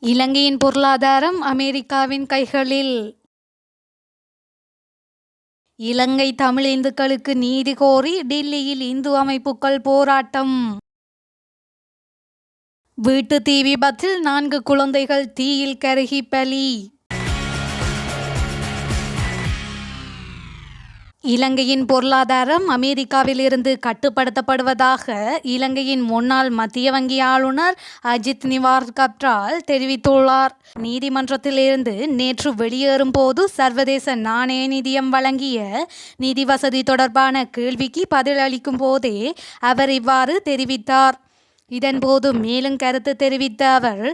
இலங்கையின் பொருளாதாரம் அமெரிக்காவின் கைகளில். இலங்கை தமிழ் இந்துக்களுக்கு நீதி கோரி டில்லியில் இந்து அமைப்புகள் போராட்டம். வீட்டு தீ விபத்தில் நான்கு குழந்தைகள் தீயில் கருகி பலி. இலங்கையின் பொருளாதாரம் அமெரிக்காவிலிருந்து கட்டுப்படுத்தப்படுவதாக இலங்கையின் முன்னாள் மத்திய வங்கி ஆளுநர் அஜித் நிவார் கப்ரால் தெரிவித்துள்ளார். நீதிமன்றத்திலிருந்து நேற்று வெளியேறும் போது சர்வதேச நாணய நிதியம் வழங்கிய நிதி வசதி தொடர்பான கேள்விக்கு பதிலளிக்கும் போதே அவர் இவ்வாறு தெரிவித்தார். இதன்போது மேலும் கருத்து தெரிவித்த அவர்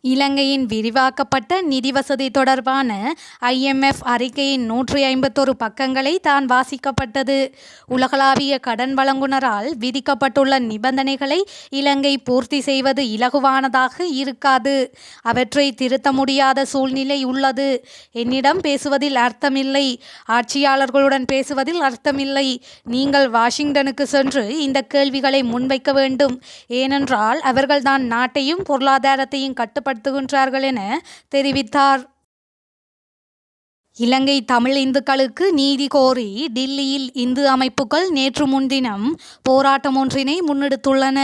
இலங்கையின் விரிவாக்கப்பட்ட நிதி வசதி தொடர்பான ஐஎம்எஃப் அறிக்கையின் நூற்றி ஐம்பத்தொரு பக்கங்களை தான் வாசிக்கப்பட்டது. உலகளாவிய கடன் வழங்குனரால் விதிக்கப்பட்டுள்ள நிபந்தனைகளை இலங்கை பூர்த்தி செய்வது இலகுவானதாக இருக்காது. அவற்றை திருத்த முடியாத சூழ்நிலை உள்ளது. என்னிடம் பேசுவதில் அர்த்தமில்லை. ஆட்சியாளர்களுடன் பேசுவதில் அர்த்தமில்லை. நீங்கள் வாஷிங்டனுக்கு சென்று இந்த கேள்விகளை முன்வைக்க வேண்டும். ஏனென்றால் அவர்கள்தான் நாட்டையும் பொருளாதாரத்தையும் கட்டுப்படுத்த செயல்படுத்துகின்றார்கள் என தெரிவித்தார். இலங்கை தமிழ் இந்துக்களுக்கு நீதி கோரி டில்லியில் இந்து அமைப்புகள் நேற்று முன்தினம் போராட்டம் ஒன்றினை முன்னெடுத்துள்ளன.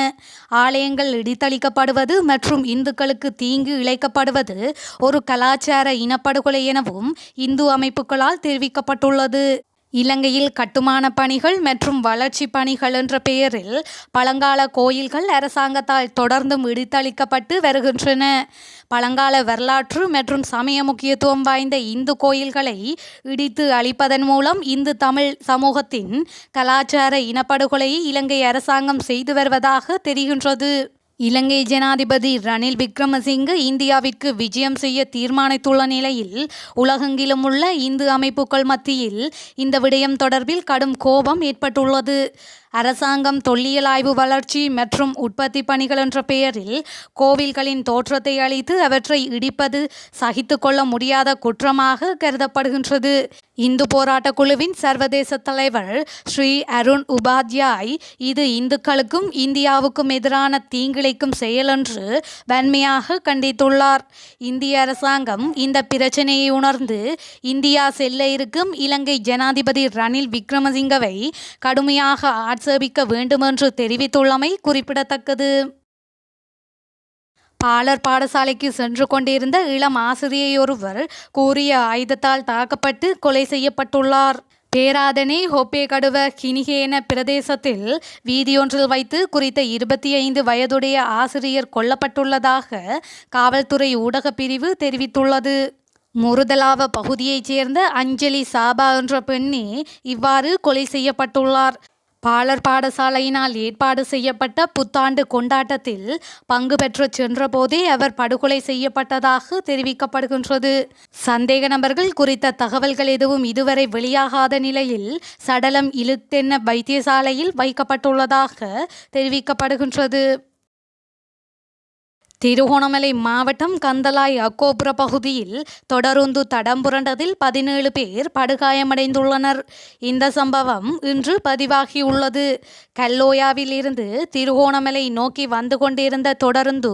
ஆலயங்கள் இடித்தளிக்கப்படுவது மற்றும் இந்துக்களுக்கு தீங்கு இழைக்கப்படுவது ஒரு கலாச்சார இனப்படுகொலை எனவும் இந்து அமைப்புகளால் தெரிவிக்கப்பட்டுள்ளது. இலங்கையில் கட்டுமான பணிகள் மற்றும் வளர்ச்சி பணிகள் என்ற பெயரில் பழங்கால கோயில்கள் அரசாங்கத்தால் தொடர்ந்தும் இடித்தளிக்கப்பட்டு வருகின்றன. பழங்கால வரலாற்று மற்றும் சமய முக்கியத்துவம் வாய்ந்த இந்து கோயில்களை இடித்து அழிப்பதன் மூலம் இந்து தமிழ் சமூகத்தின் கலாச்சார இனப்படுகொலையை இலங்கை அரசாங்கம் செய்து வருவதாக தெரிகின்றது. இலங்கை ஜனாதிபதி ரணில் விக்ரமசிங்க இந்தியாவிற்கு விஜயம் செய்ய தீர்மானித்துள்ள நிலையில் உலகெங்கிலும் உள்ள இந்து அமைப்புகள் மத்தியில் இந்த விடயம் தொடர்பில் கடும் கோபம் ஏற்பட்டுள்ளது. அரசாங்கம் தொல்லியல் ஆய்வு வளர்ச்சி மற்றும் உற்பத்தி பணிகள் என்ற பெயரில் கோவில்களின் தோற்றத்தை அளித்து அவற்றை இடிப்பது சகித்து கொள்ள முடியாத குற்றமாக கருதப்படுகின்றது. இந்து போராட்ட குழுவின் சர்வதேச தலைவர் ஸ்ரீ அருண் உபாத்யாய் இது இந்துக்களுக்கும் இந்தியாவுக்கும் எதிரான தீங்கிழைக்கும் செயல் என்று வன்மையாக கண்டித்துள்ளார். இந்திய அரசாங்கம் இந்த பிரச்சனையை உணர்ந்து இந்தியா செல்ல இருக்கும் இலங்கை ஜனாதிபதி ரணில் விக்ரமசிங்கவை கடுமையாக ஆட்சேபிக்க வேண்டுமென்று தெரிவித்துள்ளமை குறிப்பிடத்தக்கது. பாலர் பாடசாலைக்கு சென்று கொண்டிருந்த இளம் ஆசிரியையொருவர் கூறிய ஆயுதத்தால் தாக்கப்பட்டு கொலை செய்யப்பட்டுள்ளார். பேராதனை ஹொப்பேகடுவ கினிகேன பிரதேசத்தில் வீதியொன்றில் வைத்து குறித்த இருபத்தி ஐந்து வயதுடைய ஆசிரியர் கொல்லப்பட்டுள்ளதாக காவல்துறை ஊடகப் பிரிவு தெரிவித்துள்ளது. முருதலாவ பகுதியைச் சேர்ந்த அஞ்சலி சாபா என்ற பெண்ணே இவ்வாறு கொலை செய்யப்பட்டுள்ளார். பாலர் பாடசாலையினால் ஏற்பாடு செய்யப்பட்ட புத்தாண்டு கொண்டாட்டத்தில் பங்கு பெற்று சென்றபோதே அவர் படுகொலை செய்யப்பட்டதாக தெரிவிக்கப்படுகின்றது. சந்தேக நபர்கள் குறித்த தகவல்கள் எதுவும் இதுவரை வெளியாகாத நிலையில் சடலம் இழுத்தென்ன வைத்தியசாலையில் வைக்கப்பட்டுள்ளதாக தெரிவிக்கப்படுகின்றது. திருகோணமலை மாவட்டம் கந்தலாய் அக்கோபுர பகுதியில் தொடருந்து தடம் புரண்டதில் பதினேழு பேர் படுகாயமடைந்துள்ளனர் இந்த சம்பவம் இன்று பதிவாகியுள்ளது கல்லோயாவில் இருந்து திருகோணமலை நோக்கி வந்து கொண்டிருந்த தொடருந்து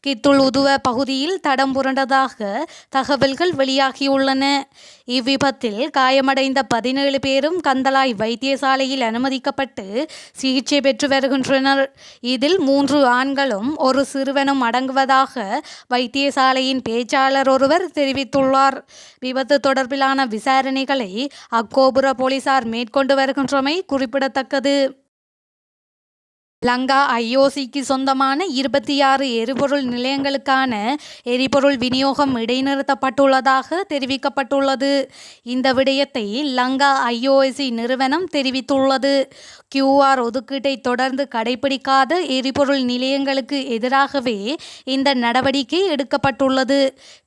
கித்துள் உதுவ பகுதியில் தடம் புரண்டதாக தகவல்கள் வெளியாகியுள்ளன இவ்விபத்தில் காயமடைந்த பதினேழு பேரும் கந்தலாய் வைத்தியசாலையில் அனுமதிக்கப்பட்டு சிகிச்சை பெற்று வருகின்றனர் இதில் மூன்று ஆண்களும் ஒரு சிறுவனும் அடங்கு வழங்குவதாக வைத்தியசாலையின் பேச்சாளர் ஒருவர் தெரிவித்துள்ளார். விபத்து தொடர்பிலான விசாரணைகளை அக்கோபுர போலீசார் மேற்கொண்டு வருகின்றமை குறிப்பிடத்தக்கது. லங்கா ஐஓசிக்கு சொந்தமான இருபத்தி ஆறு எரிபொருள் நிலையங்களுக்கான எரிபொருள் விநியோகம் இடைநிறுத்தப்பட்டுள்ளதாக தெரிவிக்கப்பட்டுள்ளது. இந்த விடயத்தை லங்கா ஐஓசி நிறுவனம் தெரிவித்துள்ளது. கியூஆர் ஒதுக்கீட்டை தொடர்ந்து கடைபிடிக்காத எரிபொருள் நிலையங்களுக்கு எதிராகவே இந்த நடவடிக்கை எடுக்கப்பட்டுள்ளது.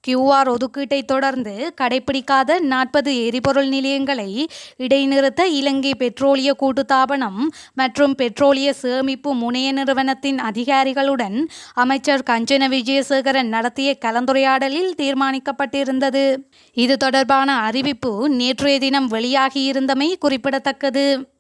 கியூஆர் ஒதுக்கீட்டை தொடர்ந்து கடைபிடிக்காத நாற்பது எரிபொருள் நிலையங்களை இடைநிறுத்த இலங்கை பெட்ரோலிய கூட்டுத்தாபனம் மற்றும் பெட்ரோலிய சேமிப்பு முனைய நிறுவனத்தின் அதிகாரிகளுடன் அமைச்சர் கஞ்சன விஜயசேகரன் நடத்திய கலந்துரையாடலில் தீர்மானிக்கப்பட்டிருந்தது. இது தொடர்பான அறிவிப்பு நேற்றைய தினம் வெளியாகியிருந்தமை குறிப்பிடத்தக்கது.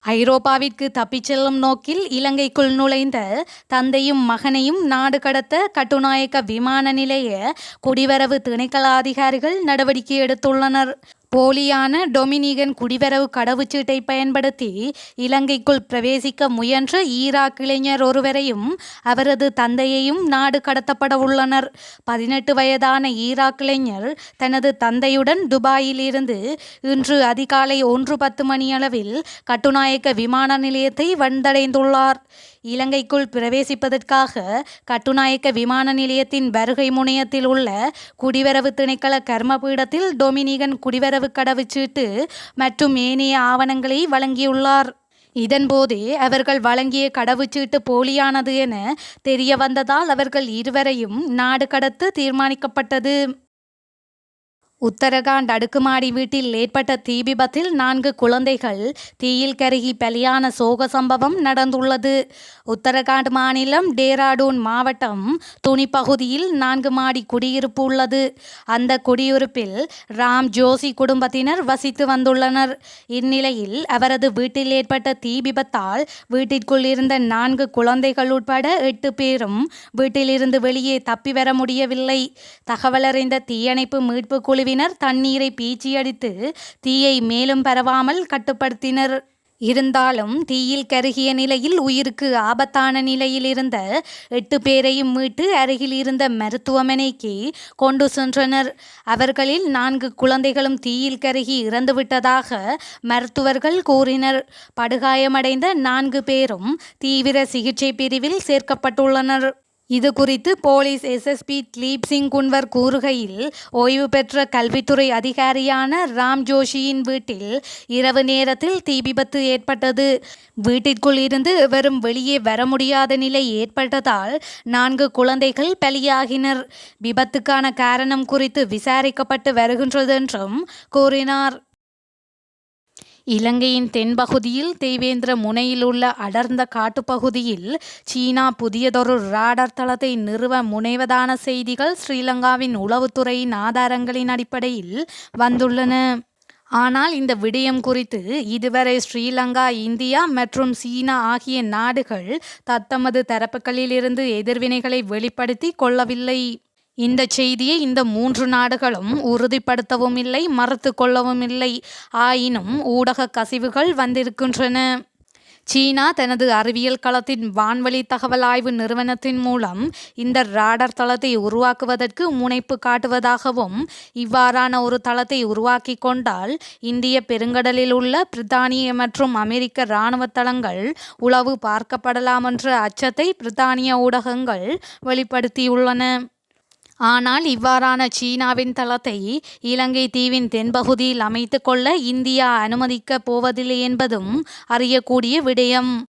ஐரோப்பாவிற்கு தப்பிச் செல்லும் நோக்கில் இலங்கைக்குள் நுழைந்த தந்தையும் மகனையும் நாடு கடத்த கட்டுநாயக்க விமான நிலைய குடிவரவு திணைக்கள அதிகாரிகள் நடவடிக்கை எடுத்துள்ளனர். போலியான டொமினிகன் குடிவரவு கடவுச்சீட்டை பயன்படுத்தி இலங்கைக்குள் பிரவேசிக்க முயன்ற ஈராக் இளைஞர் ஒருவரையும் அவரது தந்தையையும் நாடு கடத்தப்பட உள்ளனர். பதினெட்டு வயதான ஈராக் இளைஞர் தனது தந்தையுடன் துபாயில் இருந்து இன்று அதிகாலை ஒன்று பத்து மணியளவில் கட்டுநாயக்க விமான நிலையத்தை வந்தடைந்துள்ளார். இலங்கைக்குள் பிரவேசிப்பதற்காக கட்டுநாயக்க விமான நிலையத்தின் வருகை முனையத்தில் உள்ள குடிவரவு திணைக்கள கர்மபீடத்தில் டொமினிகன் குடிவரவு கடவுச்சீட்டு மற்றும் ஏனைய ஆவணங்களை வழங்கியுள்ளார். இதன்போதே அவர்கள் வழங்கிய கடவுச்சீட்டு போலியானது என தெரிய வந்ததால் அவர்கள் இருவரையும் நாடு கடத்த தீர்மானிக்கப்பட்டது. உத்தரகாண்ட் அடுக்குமாடி வீட்டில் ஏற்பட்ட தீ விபத்தில் நான்கு குழந்தைகள் தீயில் கருகி பலியான சோக சம்பவம் நடந்துள்ளது. உத்தரகாண்ட் மாநிலம் டேராடூன் மாவட்டம் துணி பகுதியில் நான்கு மாடி குடியிருப்பு உள்ளது. அந்த குடியிருப்பில் ராம் ஜோஷி குடும்பத்தினர் வசித்து வந்துள்ளனர். இந்நிலையில் அவரது வீட்டில் ஏற்பட்ட தீ விபத்தால் வீட்டிற்குள் இருந்த நான்கு குழந்தைகள் உட்பட எட்டு பேரும் வீட்டிலிருந்து வெளியே தப்பி வர முடியவில்லை. தகவலறிந்த தீயணைப்பு மீட்பு குழுவினர் தண்ணீரை பீச்சியடித்து தீயை மேலும் பரவாமல் கட்டுப்படுத்தினர். இருந்தாலும் தீயில் கருகிய நிலையில் உயிருக்கு ஆபத்தான நிலையில் இருந்த எட்டு பேரையும் மீட்டு அருகில் இருந்த மருத்துவமனைக்கு கொண்டு சென்றனர். அவர்களில் நான்கு குழந்தைகளும் தீயில் கருகி இறந்துவிட்டதாக மருத்துவர்கள் கூறினர். படுகாயமடைந்த நான்கு பேரும் தீவிர சிகிச்சை பிரிவில் சேர்க்கப்பட்டுள்ளனர். இது குறித்து போலீஸ் எஸ்எஸ்பி திலீப் சிங் குன்வர் கூறுகையில் ஓய்வு பெற்ற கல்வித்துறை அதிகாரியான ராம் ஜோஷியின் வீட்டில் இரவு நேரத்தில் தீ விபத்து ஏற்பட்டது. வீட்டிற்குள் இருந்து வெறும் வெளியே வர முடியாத நிலை ஏற்பட்டதால் நான்கு குழந்தைகள் பலியாகினர். விபத்துக்கான காரணம் குறித்து விசாரிக்கப்பட்டு வருகின்றது என்றும் கூறினார். இலங்கையின் தென்பகுதியில் தேவேந்திர முனையில் உள்ள அடர்ந்த காட்டுப்பகுதியில் சீனா புதியதொரு ராடர் தளத்தை நிறுவ முனைவதான செய்திகள் ஸ்ரீலங்காவின் உளவுத்துறையின் ஆதாரங்களின் அடிப்படையில் வந்துள்ளன. ஆனால் இந்த விடயம் குறித்து இதுவரை ஸ்ரீலங்கா இந்தியா மற்றும் சீனா ஆகிய நாடுகள் தத்தமது தரப்புகளிலிருந்து எதிர்வினைகளை வெளிப்படுத்தி கொள்ளவில்லை. இந்த செய்தியை இந்த மூன்று நாடுகளும் உறுதிப்படுத்தவும் இல்லை மறுத்து கொள்ளவும் இல்லை. ஆயினும் ஊடக கசிவுகள் வந்திருக்கின்றன. சீனா தனது அறிவியல் களத்தின் வான்வழி தகவல் ஆய்வு நிறுவனத்தின் மூலம் இந்த ராடர் தளத்தை உருவாக்குவதற்கு முனைப்பு காட்டுவதாகவும் இவ்வாறான ஒரு தளத்தை உருவாக்கி கொண்டால் இந்திய பெருங்கடலில் உள்ள பிரித்தானிய மற்றும் அமெரிக்க இராணுவ தளங்கள் உளவு பார்க்கப்படலாம் என்ற அச்சத்தை பிரித்தானிய ஊடகங்கள் வெளிப்படுத்தியுள்ளன. ஆனால் இவ்வாறான சீனாவின் தளத்தை இலங்கை தீவின் தென்பகுதியில் அமைத்து கொள்ள இந்தியா அனுமதிக்கப் போவதில்லை என்பதும் அறியக்கூடிய விடயம்.